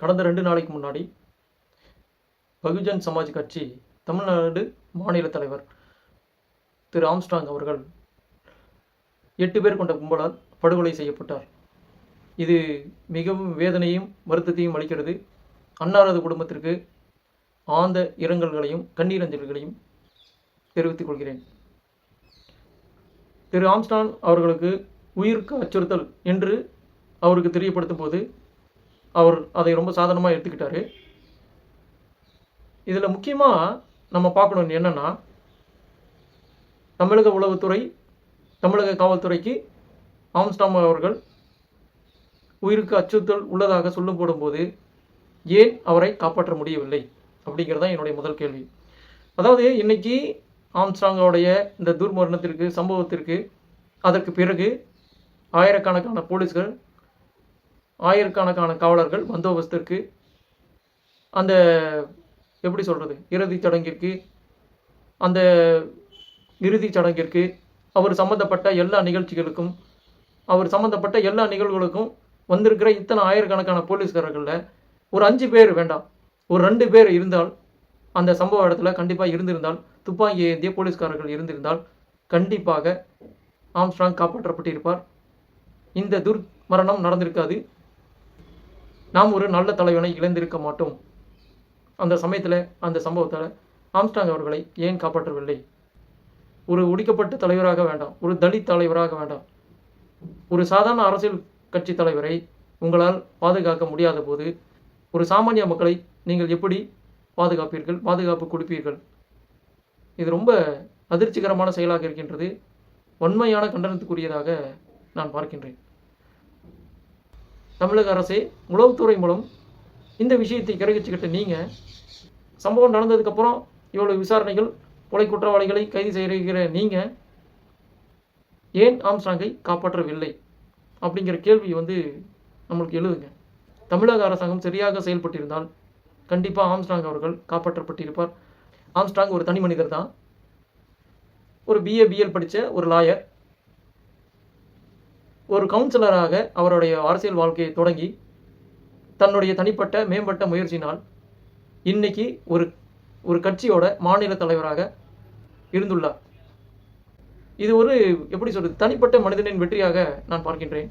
கடந்த ரெண்டு நாளைக்கு முன்னாடி பகுஜன் சமாஜ் கட்சி தமிழ்நாடு மாநில தலைவர் திரு ஆம்ஸ்டாங் அவர்கள் எட்டு பேர் கொண்ட கும்பலால் படுகொலை செய்யப்பட்டார். இது மிகவும் வேதனையும் வருத்தத்தையும் அளிக்கிறது. அன்னாரது குடும்பத்திற்கு ஆழ்ந்த இரங்கல்களையும் கண்ணீரஞ்சல்களையும் தெரிவித்துக் கொள்கிறேன். திரு ஆம்ஸ்டாங் அவர்களுக்கு உயிருக்கு அச்சுறுத்தல் என்று அவருக்கு தெரியப்படுத்தும் போது அவர் அதை ரொம்ப சாதாரணமாக எடுத்துக்கிட்டாரு. இதில் முக்கியமாக நம்ம பார்க்கணும் என்னென்னா தமிழக உளவுத்துறை தமிழக காவல்துறைக்கு ஆம்ஸ்டாம் அவர்கள் உயிருக்கு அச்சுறுத்தல் உள்ளதாக சொல்லும் போடும்போது ஏன் அவரை காப்பாற்ற முடியவில்லை? அப்படிங்கிறது தான் என்னுடைய முதல் கேள்வி. அதாவது இன்னைக்கு ஆம்ஸ்டாங்கோடைய இந்த துர்மரணத்திற்கு சம்பவத்திற்கு அதற்கு பிறகு ஆயிரக்கணக்கான போலீஸ்கள் ஆயிரக்கணக்கான காவலர்கள் பந்தோபஸ்திற்கு அந்த எப்படி சொல்கிறது இறுதிச் சடங்கிற்கு அந்த இறுதிச் சடங்கிற்கு அவர் சம்மந்தப்பட்ட எல்லா நிகழ்ச்சிகளுக்கும் அவர் சம்மந்தப்பட்ட எல்லா நிகழ்வுகளுக்கும் வந்திருக்கிற இத்தனை ஆயிரக்கணக்கான போலீஸ்காரர்களில் ஒரு அஞ்சு பேர் வேண்டாம். ஒரு ரெண்டு பேர் இருந்தால் அந்த சம்பவ இடத்துல கண்டிப்பாக இருந்திருந்தால் துப்பாக்கி ஏந்திய போலீஸ்காரர்கள் இருந்திருந்தால் கண்டிப்பாக ஆம்ஸ்ட்ராங் காப்பாற்றப்பட்டிருப்பார். இந்த துர்மரணம் நடந்திருக்காது. நாம் ஒரு நல்ல தலைவனை இழந்திருக்க மாட்டோம். அந்த சமயத்தில் அந்த சம்பவத்தில் ஆம்ஸ்டாங் அவர்களை ஏன் காப்பாற்றவில்லை? ஒரு ஒடுக்கப்பட்ட தலைவராக வேண்டாம் ஒரு தலித் தலைவராக வேண்டாம். ஒரு சாதாரண அரசியல் கட்சி தலைவரை உங்களால் பாதுகாக்க முடியாத போது ஒரு சாமானிய மக்களை நீங்கள் எப்படி பாதுகாப்பீர்கள் பாதுகாப்பு கொடுப்பீர்கள்? இது ரொம்ப அதிர்ச்சிகரமான செயலாக இருக்கின்றது. வன்மையான கண்டனத்துக்குரியதாக நான் பார்க்கின்றேன். தமிழக அரசே உளவுத்துறை மூலம் இந்த விஷயத்தை கிரகிச்சுக்கிட்டு நீங்கள் சம்பவம் நடந்ததுக்கப்புறம் இவ்வளவு விசாரணைகள் கொலை குற்றவாளிகளை கைது செய்கிற நீங்கள் ஏன் ஆம்ஸ்டாங்கை காப்பாற்றவில்லை? அப்படிங்கிற கேள்வி வந்து நம்மளுக்கு எழுதுங்க. தமிழக அரசாங்கம் சரியாக செயல்பட்டிருந்தால் கண்டிப்பாக ஆம்ஸ்டாங் அவர்கள் காப்பாற்றப்பட்டிருப்பார். ஆம்ஸ்டாங் ஒரு தனி மனிதர் தான். ஒரு பிஏ பிஎல் படித்த ஒரு லாயர் ஒரு கவுன்சிலராக அவருடைய அரசியல் வாழ்க்கையை தொடங்கி தன்னுடைய தனிப்பட்ட மேம்பட்ட முயற்சியினால் இன்னைக்கு ஒரு ஒரு கட்சியோட மாநில தலைவராக இருந்துள்ளார். இது ஒரு எப்படி சொல்றது தனிப்பட்ட மனிதனின் வெற்றியாக நான் பார்க்கின்றேன்.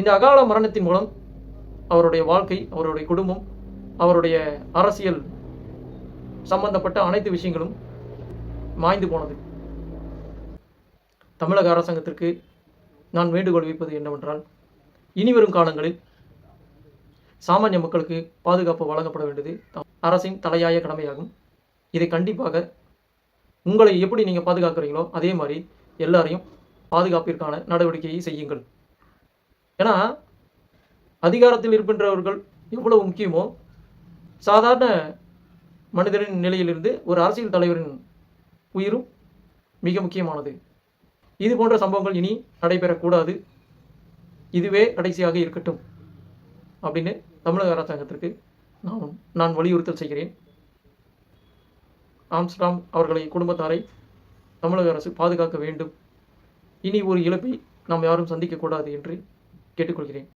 இந்த அகால மரணத்தின் மூலம் அவருடைய வாழ்க்கை அவருடைய குடும்பம் அவருடைய அரசியல் சம்பந்தப்பட்ட அனைத்து விஷயங்களும் மாய்ந்து போனது. தமிழக அரசாங்கத்திற்கு நான் வேண்டுகோள் வைப்பது என்னவென்றால் இனிவரும் காலங்களில் சாமானிய மக்களுக்கு பாதுகாப்பு வழங்கப்பட வேண்டியது அரசின் தலையாய கடமையாகும். இதை கண்டிப்பாக உங்களை எப்படி நீங்கள் பாதுகாக்கிறீங்களோ அதே மாதிரி எல்லாரையும் பாதுகாப்பிற்கான நடவடிக்கையை செய்யுங்கள். ஏன்னா அதிகாரத்தில் இருக்கின்றவர்கள் எவ்வளவு முக்கியமோ சாதாரண மனிதரின் நிலையிலிருந்து ஒரு அரசியல் தலைவரின் உயிரும் மிக முக்கியமானது. இது போன்ற சம்பவங்கள் இனி நடைபெறக்கூடாது. இதுவே கடைசியாக இருக்கட்டும். அப்படின்னு தமிழக அரசாங்கத்திற்கு நான் நான் வலியுறுத்தல் செய்கிறேன். ஆம்ஸ்டாம் அவர்களை குடும்பத்தாரை தமிழக அரசு பாதுகாக்க வேண்டும். இனி ஒரு இழப்பை நாம் யாரும் சந்திக்கக்கூடாது என்று கேட்டுக்கொள்கிறேன்.